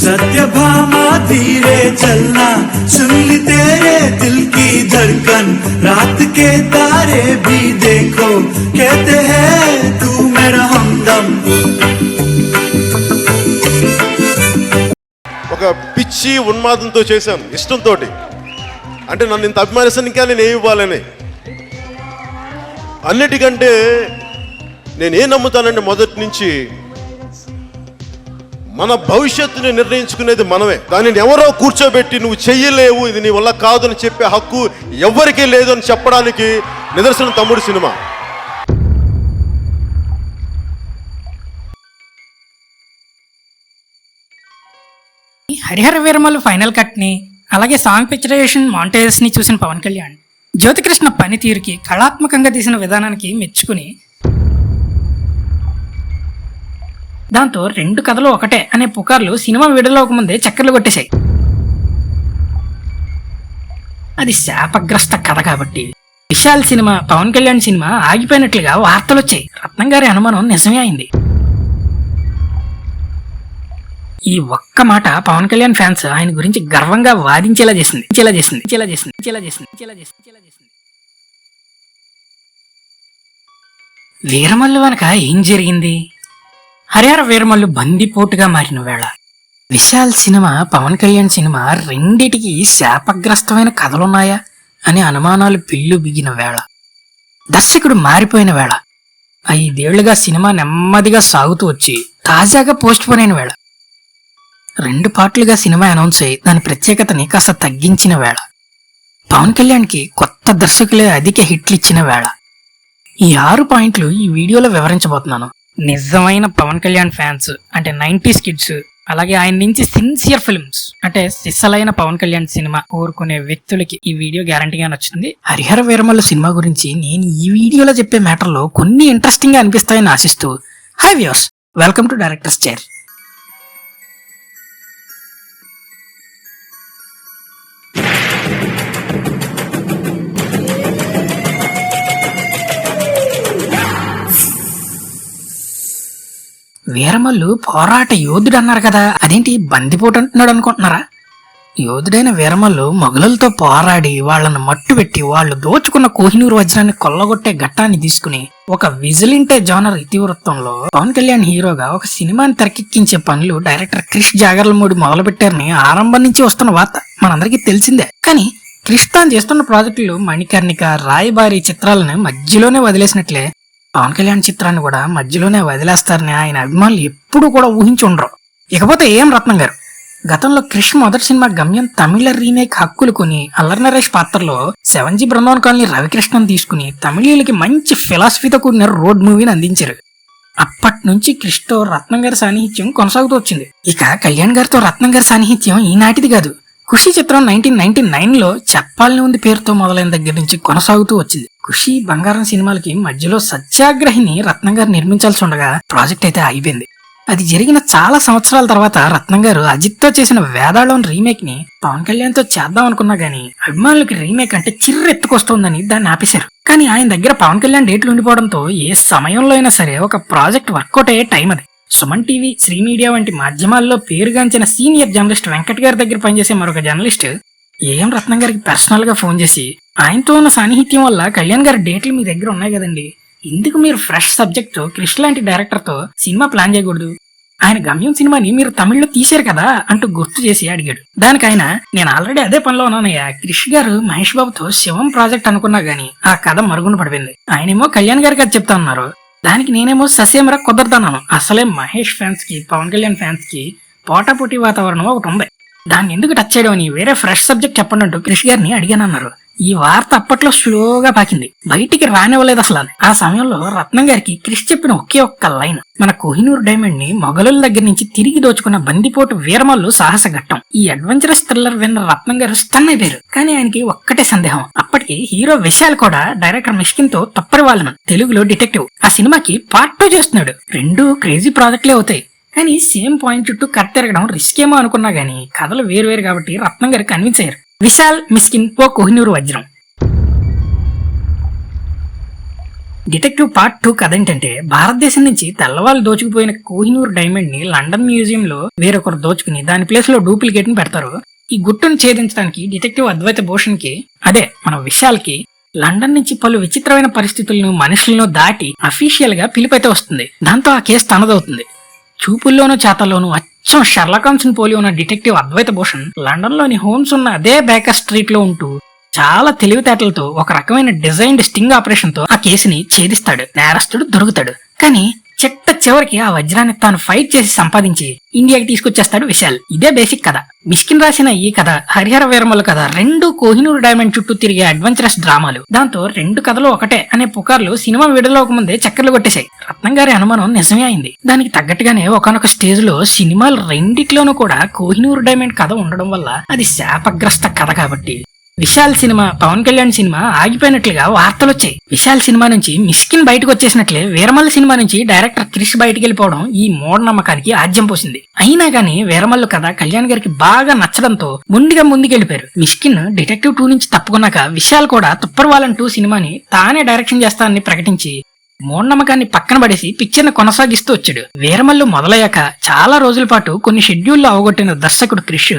सत्यभामा धीरे चलना सुन ली तेरे दिल की धड़कन रात के तारे भी देखो कहते हैं तू मेरा हमदम ఒక పిచ్చి ఉన్మాదంతో చేశాను ఇష్టంతో అంటే నన్ను ఇంత అభిమానిస్తాను ఇంకా నేను ఏమి ఇవ్వాలని అన్నిటికంటే నేను ఏం నమ్ముతానంటే మొదటి నుంచి మన భవిష్యత్తుని నిర్ణయించుకునేది మనమే. దానిని ఎవరో కూర్చోబెట్టి నువ్వు చెయ్యలేవు ఇది నీ వల్ల కాదు అని చెప్పే హక్కు ఎవ్వరికీ లేదు అని చెప్పడానికి నిదర్శనం తమ్ముడు సినిమా. హరిహర వీరమలు ఫైనల్ కట్ని అలాగే సాంగ్ పిక్చరైజేషన్ మాంటేజెస్ని చూసిన పవన్ కళ్యాణ్ జ్యోతికృష్ణ పనితీరుకి కళాత్మకంగా తీసిన విధానానికి మెచ్చుకుని దాంతో రెండు కథలు ఒకటే అనే పుకార్లు సినిమా విడుదలకు ముందే చక్కర్లు కొట్టేశాయి. అది శాపగ్రస్త కథ కాబట్టి. విశాల్ సినిమా పవన్ కళ్యాణ్ సినిమా ఆగిపోయినట్లుగా వార్తలు వచ్చాయి రత్నం గారి అనుమానం నిజమే అయింది. ఈ ఒక్క మాట పవన్ కళ్యాణ్ ఫ్యాన్స్ ఆయన గురించి గర్వంగా వాదించేలా చేసింది. చేలా చేసింది. చేలా చేసింది. చేలా చేసింది. చేలా చేసింది. చేలా చేసింది. వీరమల్లు వెనక ఏం జరిగింది? హరిహర వీరమల్లు బందిపోటుగా మారిన వేళ. విశాల్ సినిమా పవన్ కళ్యాణ్ సినిమా రెండిటికి శాపగ్రస్తమైన కథలున్నాయా అనే అనుమానాలు పిల్లు బిగిన వేళ. దర్శకుడు మారిపోయిన వేళ. ఐదేళ్ళుగా సినిమా నెమ్మదిగా సాగుతూ వచ్చి తాజాగా పోస్ట్ పోన్ అయిన వేళ. రెండు పార్ట్లుగా సినిమా అనౌన్స్ అయ్యి దాని ప్రత్యేకతని కాస్త తగ్గించిన వేళ. పవన్ కళ్యాణ్కి కొత్త దర్శకులే అధిక హిట్లు ఇచ్చిన వేళ. ఈ ఆరు పాయింట్లు ఈ వీడియోలో వివరించబోతున్నాను. నిజమైన పవన్ కళ్యాణ్ ఫ్యాన్స్ అంటే నైంటీస్ కిడ్స్ అలాగే ఆయన నుంచి సిన్సియర్ ఫిల్మ్స్ అంటే సిస్సలైన పవన్ కళ్యాణ్ సినిమా కోరుకునే వ్యక్తులకి ఈ వీడియో గ్యారంటీగా నచ్చుతుంది. హరిహర వీరమల్ల సినిమా గురించి నేను ఈ వీడియోలో చెప్పే మ్యాటర్లో కొన్ని ఇంట్రెస్టింగ్గా అనిపిస్తాయని ఆశిస్తూ hi views welcome to director's chair Veeramallu పోరాట యోధుడు అన్నారు కదా. అదేంటి బందిపోటు అంటున్నాడు అనుకుంటున్నారా? యోధుడైన వీరమల్లు మొఘలులతో పోరాడి వాళ్ళను మట్టుపెట్టి వాళ్ళు దోచుకున్న కోహినూరు వజ్రాన్ని కొల్లగొట్టే ఘట్టాన్ని తీసుకుని ఒక విజిలింటే జానర్ ఇతివృత్తంలో పవన్ కళ్యాణ్ హీరోగా ఒక సినిమాని తెరకెక్కించే పనులు డైరెక్టర్ క్రిష్ జాగర్లమూడి మొదలుపెట్టారని ఆరంభం నుంచి వస్తున్న వార్త మనందరికీ తెలిసిందే. కానీ క్రిష్ తాను చేస్తున్న ప్రాజెక్టులు మణికర్ణిక రాయబారి చిత్రాలను మధ్యలోనే వదిలేసినట్లే పవన్ కళ్యాణ్ చిత్రాన్ని కూడా మధ్యలోనే వదిలేస్తారని ఆయన అభిమానులు ఎప్పుడూ కూడా ఊహించి ఉండరు. ఇకపోతే ఏం రత్నం గారు? గతంలో క్రిష్ మొదటి సినిమా గమ్యం తమిళ రీమేక్ హక్కులు కొని అల్లర్ నరేష్ పాత్రలో seven G Brindavan colony Ravikrishnan తీసుకుని తమిళీయులకి మంచి ఫిలాసఫీతో కూడిన రోడ్ మూవీని అందించారు. అప్పటి నుంచి క్రిష్తో రత్నం గారి సాన్నిహిత్యం కొనసాగుతూ వచ్చింది. ఇక కళ్యాణ్ గారితో రత్నం గారి సాన్నిహిత్యం ఈనాటిది కాదు. ఖుషి చిత్రం నైన్టీన్ నైన్టీ నైన్లో చెప్పాలని ఉంది పేరుతో మొదలైన దగ్గర నుంచి కొనసాగుతూ వచ్చింది. ఖుషి బంగారం సినిమాలకి మధ్యలో సత్యాగ్రహిని రత్నం గారు నిర్మించాల్సి ఉండగా ప్రాజెక్ట్ అయితే అయిపోయింది అది జరిగిన చాలా సంవత్సరాల తర్వాత రత్నం గారు అజిత్తో చేసిన వేదాళం రీమేక్ని పవన్ కళ్యాణ్తో చేద్దాం అనుకున్నా గానీ అభిమానులకి రీమేక్ అంటే చిర్రెత్తుకొస్తోందని దాన్ని ఆపేశారు. కానీ ఆయన దగ్గర పవన్ కళ్యాణ్ డేట్లు ఉండిపోవడంతో ఏ సమయంలో అయినా సరే ఒక ప్రాజెక్ట్ వర్కౌట్ అయ్యే టైం అది. సుమన్ టీవీ శ్రీ మీడియా వంటి మాధ్యమాల్లో పేరుగాంచిన సీనియర్ జర్నలిస్ట్ వెంకట్ గారి దగ్గర పనిచేసే మరొక జర్నలిస్ట్ ఏఎం రత్నం గారికి పర్సనల్గా ఫోన్ చేసి ఆయనతో ఉన్న సాన్నిహిత్యం వల్ల కళ్యాణ్ గారి డేట్లు మీ దగ్గర ఉన్నాయి కదండి. ఎందుకు మీరు ఫ్రెష్ సబ్జెక్ట్ క్రిష్ లాంటి డైరెక్టర్తో సినిమా ప్లాన్ చేయకూడదు? ఆయన గమ్యం సినిమాని మీరు తమిళ్ళో తీశారు కదా అంటూ గుర్తు చేసి అడిగాడు. దానికి ఆయన నేను ఆల్రెడీ అదే పనిలో ఉన్నానయ్యా. క్రిష్ గారు మహేష్ బాబుతో శివం ప్రాజెక్ట్ అనుకున్నా గానీ ఆ కథ మరుగున పడిపోయింది. ఆయనేమో కళ్యాణ్ గారికి అది చెప్తా ఉన్నారు. దానికి నేనేమో ససేమరా కుదరదన్నాను. అసలే మహేష్ ఫ్యాన్స్కి పవన్ కళ్యాణ్ ఫ్యాన్స్కి పోటాపోటీ వాతావరణం ఒకటి ఉంది. దాన్ని ఎందుకు టచ్ చేయడం అని వేరే ఫ్రెష్ సబ్జెక్ట్ చెప్పండి అంటూ క్రిష్ గారిని అడిగానన్నారు. ఈ వార్త అప్పట్లో స్లోగా పాకింది. బయటికి రానివ్వలేదు అసలు ఆ సమయంలో రత్నం గారికి క్రిష్ చెప్పిన ఒకే ఒక్క లైన్. మన కోహినూర్ డైమండ్ని మొఘలుల దగ్గర నుంచి తిరిగి దోచుకున్న బందిపోటు వీరమల్లు సాహస ఘట్టం. ఈ అడ్వెంచరస్ థ్రిల్లర్ విన్న రత్నం గారు స్టన్ అయిపోయారు. కానీ ఆయనకి ఒక్కటే సందేహం. అప్పటికి హీరో విశాల్ కూడా డైరెక్టర్ మిష్కిన్తో తప్పరి వాళ్ళను తెలుగులో డిటెక్టివ్. ఆ సినిమాకి పార్ట్ టూ చేస్తున్నాడు. రెండు క్రేజీ ప్రాజెక్టులే అవుతాయి. కానీ సేమ్ పాయింట్ చుట్టూ కట్ తిరగడం రిస్క్ ఏమో అనుకున్నా గానీ కథలు వేరు వేరు కాబట్టి రత్నం గారు కన్విన్స్ అయ్యారు. విశాల్ మిస్కిన్ ఓ కోహినూరు వజ్రం. డిటెక్టివ్ పార్ట్ టూ కథ ఏంటంటే భారతదేశం నుంచి తెల్లవాళ్ళు దోచుకుపోయిన కోహినూర్ డైమండ్ని లండన్ మ్యూజియం లో వేరొకరు దోచుకుని దాని ప్లేస్లో డూప్లికేట్ని పెడతారు. ఈ గుట్టును ఛేదించడానికి డిటెక్టివ్ అద్వైత భూషణ్కి అదే మన విశాల్కి లండన్ నుంచి పలు విచిత్రమైన పరిస్థితులను మనుషులను దాటి అఫీషియల్గా పిలుపైతే వస్తుంది. దాంతో ఆ కేసు తనదవుతుంది. చూపుల్లోనూ చేతల్లోనూ సో షర్లకాన్స్ పోలి ఉన్న డిటెక్టివ్ అద్వైత భూషణ్ లండన్లోని హోమ్స్ ఉన్న అదే బేకర్ స్ట్రీట్లో ఉంటూ చాలా తెలివితేటలతో ఒక రకమైన డిజైన్డ్ స్టింగ్ ఆపరేషన్తో ఆ కేసుని ఛేదిస్తాడు. నేరస్తుడు దొరుకుతాడు. కానీ చిట్ట చివరికి ఆ వజ్రాన్ని తాను ఫైట్ చేసి సంపాదించి ఇండియాకి తీసుకొచ్చేస్తాడు విశాల్. ఇదే బేసిక్ కథ. మిస్కిన్ రాసిన ఈ కథ హరిహర వీరమల కథ రెండు కోహినూర్ డైమండ్ చుట్టూ తిరిగే అడ్వెంచరస్ డ్రామాలు. దాంతో రెండు కథలు ఒకటే అనే పుకార్లు సినిమా విడుదలకు ముందే చక్కర్లు కొట్టేశాయి. రత్నం గారి అనుమానం నిజమే అయింది. దానికి తగ్గట్టుగానే ఒకనొక స్టేజ్లో సినిమాలు రెండిట్లోనూ కూడా కోహినూర్ డైమండ్ కథ ఉండడం వల్ల అది శాపగ్రస్త కథ కాబట్టి. విశాల్ సినిమా పవన్ కళ్యాణ్ సినిమా ఆగిపోయినట్లుగా వార్తలు వచ్చాయి విశాల్ సినిమా నుంచి మిస్కిన్ బయటకు వచ్చేసినట్లే వీరమల్ల సినిమా నుంచి డైరెక్టర్ క్రిష్ బయటకు వెళ్ళిపోవడం ఈ మూఢనమ్మకానికి ఆజ్యం పోసింది. అయినా గానీ వీరమల్లు కథ కళ్యాణ్ గారికి బాగా నచ్చడంతో ముందుగా ముందుకెళ్ళిపోయారు మిస్కిన్ డిటెక్టివ్ టూ నుంచి తప్పుకున్నాక విశాల్ కూడా తుప్పర్వాలన్ టూ సినిమాని తానే డైరెక్షన్ చేస్తానని ప్రకటించి మూఢనమ్మకాన్ని పక్కన పడేసి పిక్చర్ని కొనసాగిస్తూ వచ్చాడు. వీరమల్లు మొదలయ్యాక చాలా రోజుల పాటు కొన్ని షెడ్యూల్లో అవగొట్టిన దర్శకుడు క్రిష్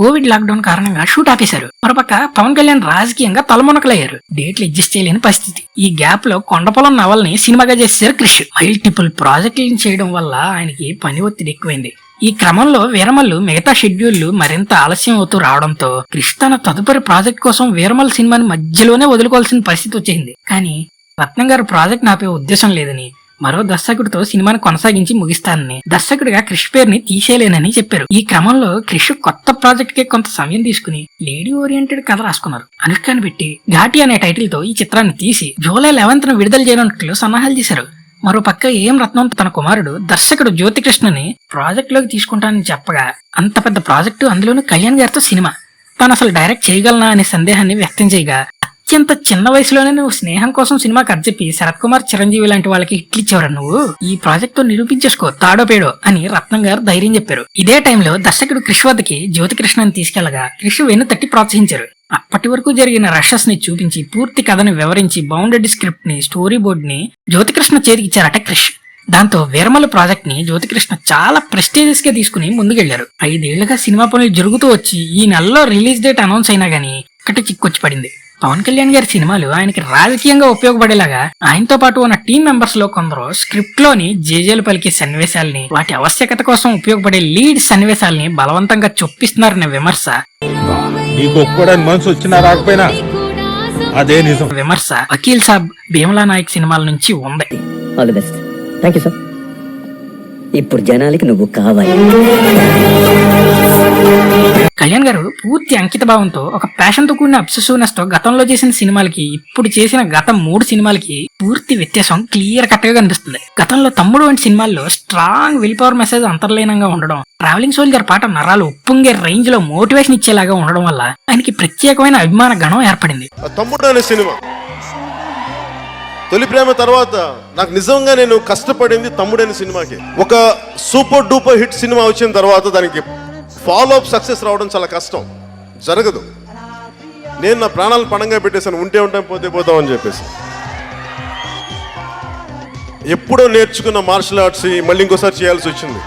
కోవిడ్ లాక్డౌన్ కారణంగా షూట్ ఆపేశారు. మరోపక్క పవన్ కళ్యాణ్ రాజకీయంగా తలమునకలయ్యారు. డేట్లు అడ్జస్ట్ చేయలేని పరిస్థితి. ఈ గ్యాప్లో కొండపొలం నవల్ని సినిమాగా చేశారు క్రిష్. మల్టిపుల్ ప్రాజెక్టులను చేయడం వల్ల ఆయనకి పని ఒత్తిడి ఎక్కువైంది. ఈ క్రమంలో వీరమల్లు మిగతా షెడ్యూళ్ళు మరింత ఆలస్యం అవుతూ రావడంతో క్రిష్ తన తదుపరి ప్రాజెక్ట్ కోసం వీరమల్ సినిమాని మధ్యలోనే వదులుకోవాల్సిన పరిస్థితి వచ్చింది కానీ రత్నం గారు ప్రాజెక్ట్ నాపే ఉద్దేశం లేదని మరో దర్శకుడితో సినిమాను కొనసాగించి ముగిస్తానని. దర్శకుడిగా క్రిష్ పేరుని తీసేయలేనని చెప్పారు. ఈ క్రమంలో క్రిష్ కొత్త ప్రాజెక్ట్కి కొంత సమయం తీసుకుని లేడీ ఓరియంటెడ్ కథ రాసుకున్నారు. అనుష్కాన్ని పెట్టి ఘాటి అనే టైటిల్తో ఈ చిత్రాన్ని తీసి జూలై లెవెన్త్ను విడుదల చేయనున్నట్లు సన్నాహాలు చేశారు. మరో పక్క ఏం రత్నం తన కుమారుడు దర్శకుడు జ్యోతికృష్ణని ప్రాజెక్ట్లోకి తీసుకుంటానని చెప్పగా అంత పెద్ద ప్రాజెక్టు అందులోనూ కళ్యాణ్ గారితో సినిమా. తాను అసలు డైరెక్ట్ చేయగలనా అనే సందేహాన్ని వ్యక్తం చేయగా అత్యంత చిన్న వయసులోనే నువ్వు స్నేహం కోసం సినిమా కథ చెప్పి శరత్ కుమార్ చిరంజీవి లాంటి వాళ్ళకి హిట్లు ఇచ్చేవారు నువ్వు? ఈ ప్రాజెక్ట్తో నిరూపించేసుకో తాడో పేడో అని రత్నం గారు ధైర్యం చెప్పారు. ఇదే టైంలో దర్శకుడు క్రిష్ వద్దకి జ్యోతికృష్ణని తీసుకెళ్ళగా క్రిష్ వెన్ను తట్టి ప్రోత్సహించారు. అప్పటి వరకు జరిగిన రషెస్ని చూపించి పూర్తి కథను వివరించి బౌండెడ్ స్క్రిప్ట్ని స్టోరీ బోర్డ్ని జ్యోతికృష్ణ చేతికిచ్చారట క్రిష్. దాంతో వీరమల ప్రాజెక్ట్ని జ్యోతికృష్ణ చాలా ప్రెస్టీజియస్గా తీసుకుని ముందుకెళ్ళారు. ఐదేళ్ళుగా సినిమా పనులు జరుగుతూ వచ్చి ఈ నెలలో రిలీజ్ డేట్ అనౌన్స్ అయినా గానీ ఒకటి చిక్కొచ్చి పడింది. పవన్ కళ్యాణ్ గారి సినిమాలు ఆయనకి రాజకీయంగా ఉపయోగపడేలాగా ఆయనతో పాటు ఉన్న టీం మెంబర్స్లో కొందరు స్క్రిప్ట్లోని జేజేలు పలికే సన్నివేశాల్ని వాటి ఆవశ్యకత కోసం ఉపయోగపడే లీడ్ సన్నివేశాల్ని బలవంతంగా చొప్పిస్తున్నారనే విమర్శ. నీకు ఒప్పుకోవడానికి మనసు వచ్చినా రాకపోయినా అదే నిజం. విమర్శ వకీల్ సాబ్ భీమలా నాయక్ సినిమాల నుంచి ఉంది. All the best thank you sir ఇప్పుడు జనాలకి నువ్వు కావాలి. కళ్యాణ్ గారు పూర్తి అంకిత భావంతో ఒక ప్యాషన్తో కూడిన అబ్సెసివ్నెస్తో గతంలో చేసిన సినిమాలకి ఇప్పుడు చేసిన గత మూడు సినిమాలకి పూర్తి వ్యత్యాసం క్లియర్ కట్గా కనిపిస్తుంది. గతంలో తమ్ముడు వంటి సినిమాల్లో స్ట్రాంగ్ విల్ పవర్ మెసేజ్ అంతర్లీనంగా ఉండడం ట్రావెలింగ్ సోల్జర్ పాట నరాలు ఉప్పొంగే రేంజ్లో మోటివేషన్ ఇచ్చేలాగా ఉండడం వల్ల ఆయనకి ప్రత్యేకమైన అభిమాన గణం ఏర్పడింది. తమ్ముడు అనే సినిమా. తొలి ప్రేమ తర్వాత నాకు నిజంగా నేను కష్టపడింది తమ్ముడైన సినిమాకి. ఒక సూపర్ డూపర్ హిట్ సినిమా వచ్చిన తర్వాత దానికి ఫాలో అప్ సక్సెస్ రావడం చాలా కష్టం. జరగదు. నేను నా ప్రాణాలు పణంగా పెట్టేశాను ఉంటే ఉంటాం పోతే పోతాం అని చెప్పేసి. ఎప్పుడో నేర్చుకున్న మార్షల్ ఆర్ట్స్ మళ్ళీ ఇంకోసారి చేయాల్సి వచ్చింది.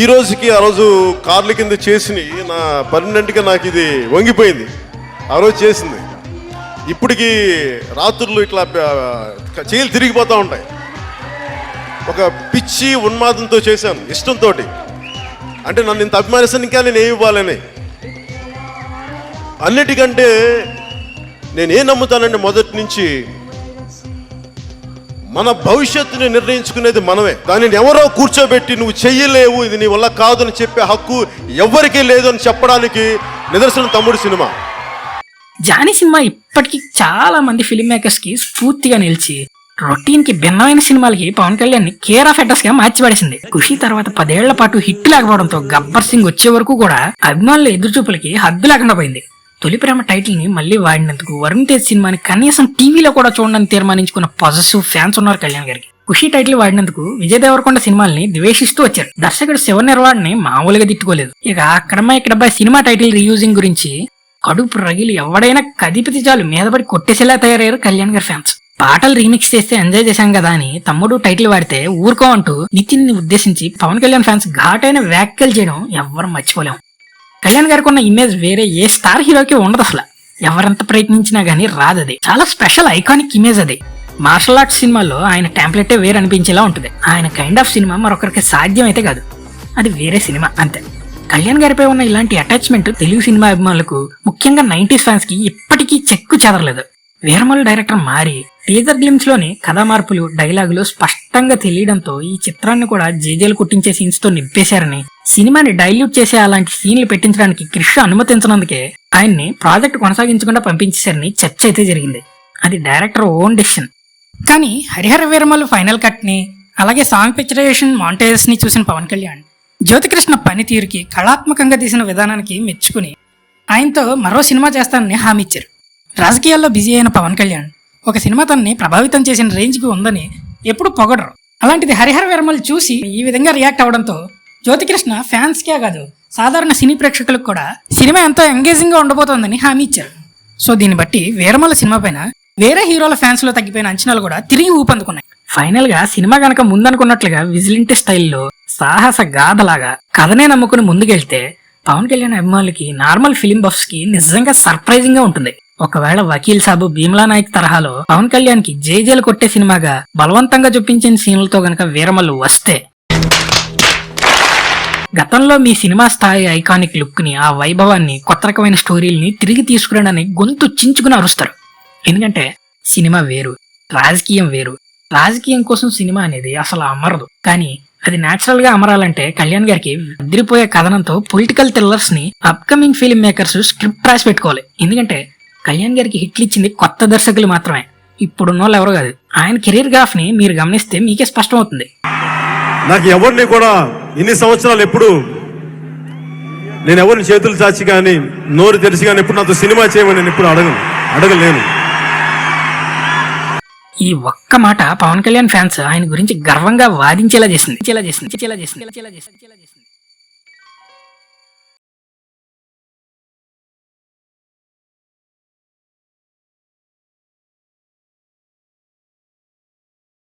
ఈ రోజుకి ఆ రోజు కార్ల కింద చేసి నా పర్మనెంట్గా నాకు ఇది వంగిపోయింది. ఆ రోజు చేసింది. ఇప్పటికీ రాత్రులు ఇట్లా చేయలు తిరిగిపోతూ ఉంటాయి. ఒక పిచ్చి ఉన్మాదంతో చేశాను ఇష్టంతో అంటే నన్ను ఇంత అభిమానిస్తాను ఇంకా నేను ఏమి ఇవ్వాలని? అన్నిటికంటే నేను ఏం నమ్ముతానంటే మొదటి నుంచి మన భవిష్యత్తుని నిర్ణయించుకునేది మనమే. దానిని ఎవరో కూర్చోబెట్టి నువ్వు చెయ్యలేవు ఇది నీ వల్ల కాదు అని చెప్పే హక్కు ఎవరికీ లేదు అని చెప్పడానికి నిదర్శనం తమ్ముడు సినిమా. జానీ సినిమా ఇప్పటికీ చాలా మంది ఫిలిం మేకర్స్కి స్ఫూర్తిగా నిలిచి రొటీన్కి భిన్నమైన సినిమాలకి పవన్ కళ్యాణ్ కేర్ ఆఫ్ అడ్రస్గా మార్చిపడేసింది. ఖుషి తర్వాత పదేళ్ళ పాటు హిట్ లేకపోవడంతో గబ్బర్ సింగ్ వచ్చే వరకు కూడా అభిమానుల ఎదురుచూపులకి హద్దు లేకుండా పోయింది. తొలి ప్రేమ టైటిల్ని మళ్ళీ వాడినందుకు వరుణ్ తేజ్ సినిమాని కనీసం టీవీలో కూడా చూడడానికి తీర్మానించుకున్న పాజిటివ్ ఫ్యాన్స్ ఉన్నారు కళ్యాణ్ గారికి. ఖుషి టైటిల్ వాడినందుకు విజయ్ దేవరకొండ సినిమాల్ని ద్వేషిస్తూ వచ్చారు. దర్శకుడు శివ నిర్వాణ్ని మామూలుగా తిట్టుకోలేదు. ఇక అక్కడమ్మా ఇక్కడ సినిమా టైటిల్ రీయూజింగ్ గురించి కడుపు రగిలి ఎవడైనా కదిపితే చాలు మీదపడి కొట్టేసేలా తయారయ్యారు కళ్యాణ్ గారి ఫ్యాన్స్ పాటలు రీమిక్స్ చేస్తే ఎంజాయ్ చేశాం కదా అని తమ్ముడు టైటిల్ వాడితే ఊరుకో అంటూ నితిన్ని ఉద్దేశించి పవన్ కళ్యాణ్ ఫ్యాన్స్ ఘాటైన వ్యాఖ్యలు చేయడం ఎవ్వరు మర్చిపోలేం. కళ్యాణ్ గారికి ఉన్న ఇమేజ్ వేరే ఏ స్టార్ హీరోకి ఉండదు అసలు. ఎవరెంత ప్రయత్నించినా గానీ అది చాలా స్పెషల్ ఐకానిక్ ఇమేజ్ అది. మార్షల్ ఆర్ట్స్ సినిమాలో ఆయన టెంప్లెటే వేరు అనిపించేలా ఉంటుంది. ఆయన కైండ్ ఆఫ్ సినిమా మరొకరికి సాధ్యం అయితే కాదు. అది వేరే సినిమా అంతే. కళ్యాణ్ గారిపై ఉన్న ఇలాంటి అటాచ్మెంట్ తెలుగు సినిమా అభిమానులకు ముఖ్యంగా నైన్టీస్ ఫ్యాన్స్కి ఇప్పటికీ చెక్కు చెదరలేదు. వీరమల్ డైరెక్టర్ మారి టీజర్ గ్లిమ్స్లోని కథా మార్పులు డైలాగులు స్పష్టంగా తెలియడంతో ఈ చిత్రాన్ని కూడా జేజేలు కుట్టించే సీన్స్తో నింపేశారని సినిమాని డైల్యూట్ చేసే అలాంటి సీన్లు పెట్టించడానికి క్రిష్ అనుమతించనందుకే ఆయన్ని ప్రాజెక్ట్ కొనసాగించకుండా పంపించేశారని చర్చ అయితే జరిగింది. అది డైరెక్టర్ ఓన్ డెసిషన్ కానీ హరిహర వీరమల్ ఫైనల్ కట్ని అలాగే సాంగ్ పిక్చరైజేషన్ మాంటేజెస్ని చూసిన పవన్ కళ్యాణ్ జ్యోతికృష్ణ పనితీరుకి కళాత్మకంగా తీసిన విధానానికి మెచ్చుకుని ఆయనతో మరో సినిమా చేస్తానని హామీ ఇచ్చారు. రాజకీయాల్లో బిజీ అయిన పవన్ కళ్యాణ్ ఒక సినిమా తనని ప్రభావితం చేసిన రేంజ్కి ఉందని ఎప్పుడు పొగడరు. అలాంటిది హరిహర విరమలు చూసి ఈ విధంగా రియాక్ట్ అవడంతో జ్యోతికృష్ణ ఫ్యాన్స్కే కాదు సాధారణ సినీ ప్రేక్షకులకు కూడా సినిమా ఎంతో ఎంగేజింగ్గా ఉండబోతోందని హామీ ఇచ్చారు. సో దీన్ని బట్టి వీరమల సినిమా పైన వేరే హీరోల ఫ్యాన్స్లో తగ్గిపోయిన అంచనాలు కూడా తిరిగి ఊపందుకున్నాయి. ఫైనల్గా సినిమా గనక ముందనుకున్నట్లుగా విజిలింటి స్టైల్లో సాహస గాథలాగా కథనే నమ్ముకుని ముందుకెళ్తే పవన్ కళ్యాణ్ అభిమానులకి నార్మల్ ఫిలిం బఫ్స్కి నిజంగా సర్ప్రైజింగ్గా ఉంటుంది. ఒకవేళ వకీల్ సాబు భీమ్లా నాయక్ తరహాలో పవన్ కళ్యాణ్కి జేజేలు కొట్టే సినిమాగా బలవంతంగా చూపించిన సీన్లతో గనక వీరమల్లు వస్తే గతంలో మీ సినిమా స్థాయి ఐకానిక్ లుక్ని ఆ వైభవాన్ని కొత్త రకమైన స్టోరీల్ని తిరిగి తీసుకురావడానికి గొంతు చించుకుని అరుస్తారు. ఎందుకంటే సినిమా వేరు రాజకీయం వేరు రాజకీయం కోసం సినిమా అనేది అసలు అమరదు. కానీ అది నేచురల్గా అమరాలంటే కళ్యాణ్ గారికి అదిరిపోయే కథనంతో పొలిటికల్ థ్రిల్లర్స్ని అప్కమింగ్ ఫిలిం మేకర్స్ స్క్రిప్ట్ రాసి పెట్టుకోవాలి. ఎందుకంటే కళ్యాణ్ గారికి హిట్లు ఇచ్చింది కొత్త దర్శకులు మాత్రమే. ఇప్పుడున్న వాళ్ళు ఎవరు కాదు. ఆయన కెరీర్ గ్రాఫ్ని మీరు గమనిస్తే మీకే స్పష్టమవుతుంది. నాకు ఎవరిని కూడా ఇన్ని సంవత్సరాలు ఎప్పుడు నేను ఎవరిని చేతులు చాచి కానీ నోరు తెరిచి కానీ ఎప్పుడు నాతో సినిమా చేయమని నేను ఎప్పుడు అడగను. అడగలేను. ఈ ఒక్క మాట పవన్ కళ్యాణ్ ఫ్యాన్స్ ఆయన గురించి గర్వంగా వాదించేలా చేసింది. చేసింది. చేసింది. చేలా చేసింది. చేసింది.